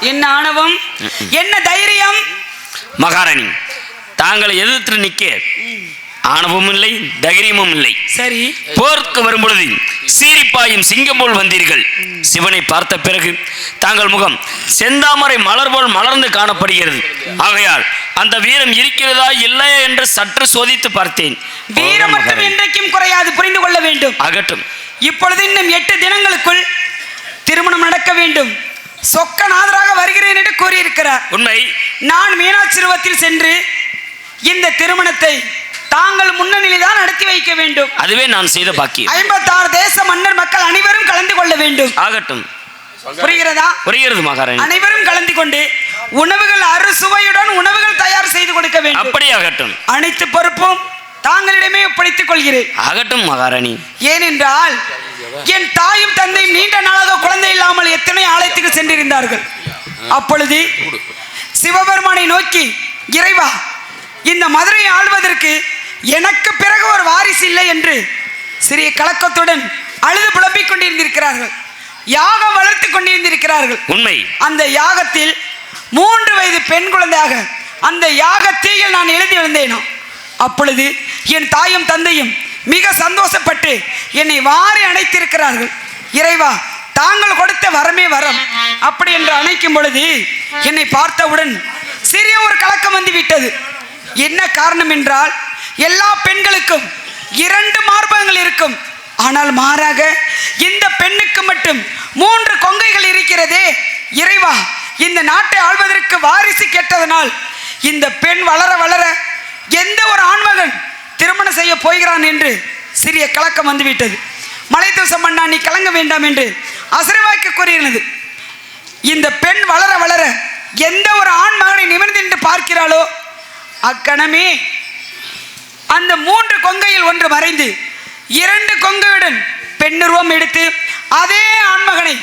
என்ன ஆணவம்? என்ன தைரியம்? மகாராணி தாங்களை எதிர்த்து நிற்க ஆணவமும் இல்லை தைரியமும் இல்லை. சரி. போர்க்கு வரும்பொழுது சீரிப்பாயும் சிங்கம் போல் வந்தீர்கள். சிவனை பார்த்த பிறகு தாங்கள் முகம் செந்தாமரை மலர் போல் மலர்ந்து காணப்படுகிறது. ஆகையால் அந்த வீரம் இருக்கிறதா இல்லையா என்று சற்று சோதித்து பார்த்தேன். வீரம் மட்டும் மகாராணி. என்றைக்கும் குறையாது புரிந்து கொள்ள வேண்டும். அகட்டும் இப்பொழுது இன்னும் எட்டு தினங்களுக்குள் திருமணம் நடக்க வேண்டும். சொக்கநாதராக வருகிறேன் என்று கூறியிருக்கிறார். உண்மை. நான் மீனாட்சிருவத்தில் சென்று இந்த திருமணத்தை தாங்கள் முன்னணியில் தான் நடத்தி வைக்க வேண்டும். அதுவே நான் செய்த பாக்கியம். ஐம்பத்தாறு தேச மன்னர் மக்கள் அனைவரும் கலந்து கொள்ள வேண்டும். ஆகட்டும். புரிகிறதா? புரிகிறது மகாராணி. அனைவரும் கலந்து கொண்டு உணவுகள் அறுசுவையுடன் உணவுகள் தயார் செய்து கொடுக்க வேண்டும். அப்படி ஆகட்டும் அனைத்து பொறுப்பும் தாங்களிடமே ஒப்படைத்துக் கொள்கிறேன். ஆகட்டும் மகாராணி. ஏனென்றால் என் தாயும் தந்தையும் நீண்ட நாளாக குழந்தை இல்லாமல் எத்தனை ஆலயத்துக்கு சென்றிருந்தார்கள்? அப்பொழுது சிவபெருமானை நோக்கி இறைவா இந்த மதுரையை ஆள்வதற்கு எனக்கு பிறகு ஒரு வாரிசு இல்லை என்று சிறிய கலக்கத்துடன் அழுது புலம்பிக் கொண்டிருந்திருக்கிறார்கள். யாகம் வளர்த்து கொண்டிருந்திருக்கிறார்கள். உண்மை. அந்த யாகத்தில் மூன்று வயது பெண் குழந்தையாக அந்த யாகத்தீயில் நான் எழுதி வந்தேனோ அப்பொழுது என் தாயும் தந்தையும் மிக சந்தோஷப்பட்டு என்னை வாரி அணைத்திருக்கிறார்கள். இறைவா தாங்கள் கொடுத்த வரமே வரம். அப்படி என்று அணைக்கும் பொழுது என்னை பார்த்தவுடன் சிறிய ஒரு கலக்கம் வந்து விட்டது. என்ன காரணம் என்றால் எல்லா பெண்களுக்கும் இரண்டு மார்பகங்கள் இருக்கும். ஆனால் மாறாக இந்த பெண்ணுக்கு மட்டும் மூன்று கொங்கைகள் இருக்கிறதே. இறைவா இந்த நாட்டை ஆள்வதற்கு வாரிசு கேட்டதனால் இந்த பெண் வளர வளர எந்த ஒரு ஆண்மகன் திருமணம் செய்ய போகிறான் என்று சிறிய கலக்கம் வந்துவிட்டது. மலை தோசம் பண்ணா நீ கலங்க வேண்டாம் என்று அசைவாய்க்கு கூறியிருந்தது. இந்த பெண் வளர வளர எந்த ஒரு ஆண் மகனை நிமிர்ந்து நின்று பார்க்கிறாளோ அக்கணமே அந்த மூன்று கொங்கையில் ஒன்று மறைந்து இரண்டு கொங்கையுடன் பெண்ணுருவம் எடுத்து அதே ஆண்மகனை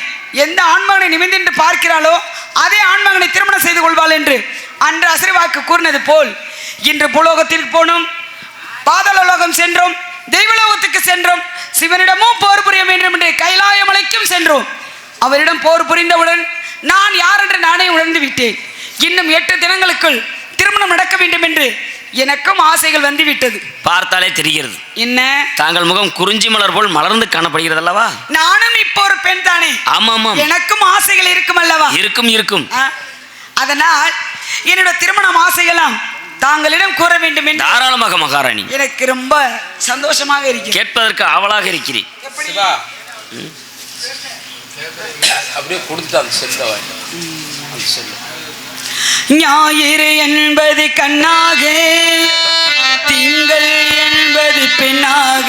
எந்த ஆண்மகனை நிமிர்ந்து பார்க்கிறாளோ அதே ஆண்மகனை திருமணம் செய்து கொள்வாள் என்று அன்று அசைவாக்கு கூறினது போல் இன்று புலோகத்திற்கு போனோம் பாதாளலோகம் சென்றோம் தெய்வலோகத்துக்கு சென்றோம் சிவனிடமும் போர் புரிய வேண்டும் என்று கைலாய மலைக்கும் சென்றோம். அவரிடம் போர் புரிந்தவுடன் நான் யார் என்று நானே உணர்ந்து விட்டேன். இன்னும் எட்டு தினங்களுக்குள் திருமணம் நடக்க வேண்டும் என்று எனக்கும் ஆசைகள் வந்துவிட்டது. பார்த்தாலே தெரிகிறது. என்ன? தாங்கள் முகம் குறிஞ்சி மலர் போல் மலர்ந்து காணப்படுகிறது அல்லவா நானும் இப்போ ஒரு பெண் தானே. ஆமா ஆமாம் எனக்கும் ஆசைகள் இருக்கும் அல்லவா? இருக்கும் இருக்கும். அதனால் என்னோட திருமணம் ஆசைகளாம் தாங்களிடம் கூற வேண்டும் என்று தாராளமாக மகாராணி. எனக்கு ரொம்ப சந்தோஷமாக இருக்கிறது. கேட்பதற்கு ஆவலாக இருக்கிறேன். அப்படியே கொடுத்துட்டு அந்த செல்ல வாங்கி. அந்த செல்ல. ஞாயிறு என்பது கண்ணாக திங்கள் என்பது பெண்ணாக.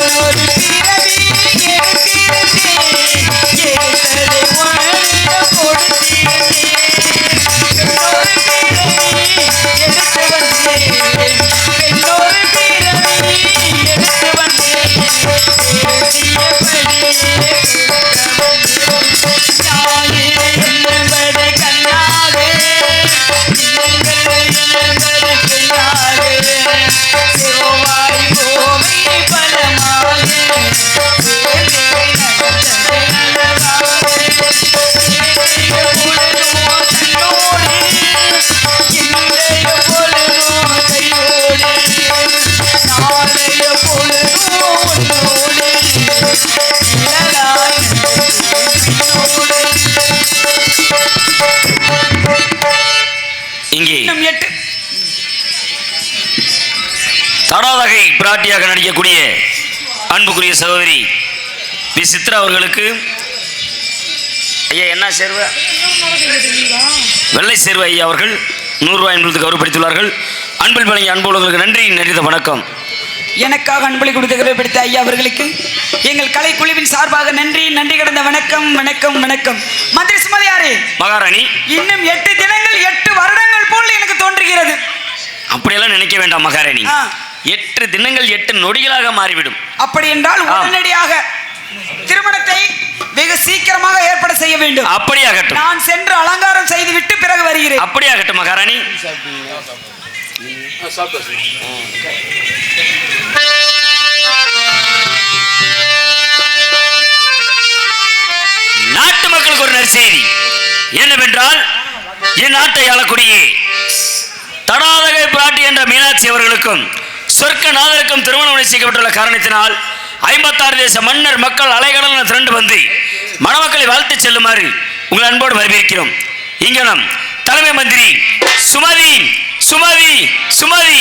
ஒரு பிற பிராட்டியாக நடிக்கக்கூடிய அன்புக்குரிய சகோதரி வி. சித்ரா அவர்களுக்கு ஐயா என்ன சேர்வ? வெள்ளை சேர்வ ஐயா அவர்கள் நூறுரூவா என்பது கௌரவப்படுத்தியுள்ளார்கள். அன்பில் வழங்கிய அன்புள்ளவர்களுக்கு நன்றி நன்றித வணக்கம். எனக்காக அன்பளி கொடுத்து கௌரவப்படுத்த ஐயா அவர்களுக்கு எங்கள் கலைக்குழுவின் சார்பாக நன்றி நன்றி கடந்த வணக்கம் வணக்கம் வணக்கம். மந்திரி சுமதியாரே மகாராணி. இன்னும் எட்டு தினங்கள் எட்டு வருடங்கள் போல் எனக்கு தோன்றுகிறது. அப்படியெல்லாம் நினைக்க வேண்டாம் மகாராணி. எட்டு தினங்கள் எட்டு நொடிகளாக மாறிவிடும். அப்படி என்றால். உடனடியாக திருமணத்தை வெகு சீக்கிரமாக ஏற்பாடு செய்ய வேண்டும். அப்படியாகட்டும். நான் சென்று அலங்காரம் செய்துவிட்டு பிறகு வருகிறேன். அப்படியாகட்டும் மகாராணி. நாட்டு மக்களுக்கு ஒரு நற்செய்தி என்னவென்றால் என் நாட்டை ஆளக்கூடிய தடாதகை பிராட்டி என்ற மீனாட்சி அவர்களுக்கும் சொர்க்க நாகரிகம் திருமணம் செய்யப்பட்டுள்ள காரணத்தினால் ஐம்பத்தாறு தேச மன்னர் மக்கள் அலைகடல் திரண்டு வந்து மணமக்களை வாழ்த்து செல்லுமாறு உங்கள் அன்போடு வரவேற்கிறோம். இங்கனம் தலைமை மந்திரி சுமதி சுமதி சுமதி.